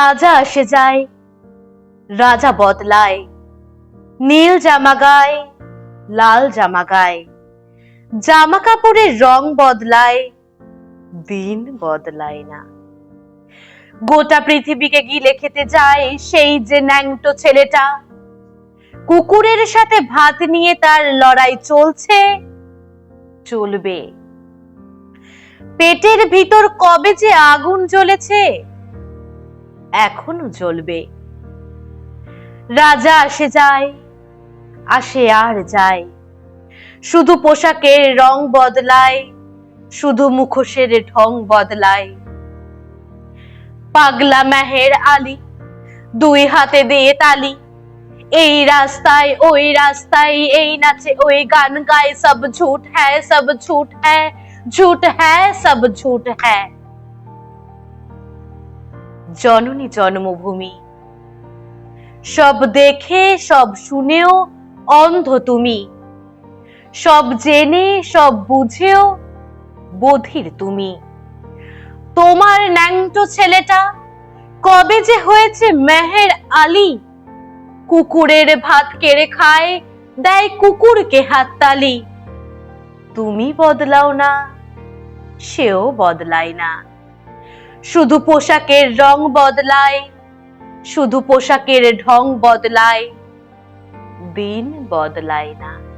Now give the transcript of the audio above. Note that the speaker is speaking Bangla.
রাজা আসে যায়, রাজা বদলায়। নীল জামা গায়, লাল জামা গায়। জামা কাপড়ের রং বদলায়, দিন বদলায় না। গোটা পৃথিবীকে গিলে খেতে যায় সেই যে ন্যাংটো ছেলেটা। কুকুরের সাথে ভাত নিয়ে তার লড়াই চলছে, চলবে। পেটের ভিতর কবে যে আগুন জ্বলেছে এখনও জ্বলবে। রাজা আসে যায়, আসে আর যায়। শুধু পোশাকের রং বদলায়, শুধু মুখোশের ঢং বদলায়। পাগলা মেহের আলী, দুই হাতে দিয়ে তালি, এই রাস্তায়, ওই রাস্তায়, এই নাচে, ওই গান গায়, সব ঝুট হ্যায়, সব ঝুট হ্যায়, ঝুট হ্যাঁ সব ঝুট হ্যায়। জননী জন্মভূমি। সব দেখে, সব শুনেও অন্ধ তুমি। সব জেনে, সব বুঝেও বধির তুমি। তোমার ন্যাংটো ছেলেটা কবে যে হয়েছে মেহের আলী? কুকুরের ভাত কেড়ে খায়, দেয় কুকুরকে হাততালি। তুমি বদলাও না, সেও বদলায় না। শুধু পোশাকের রং বদলায় শুধু পোশাকের ঢং বদলায় দিন বদলায় না।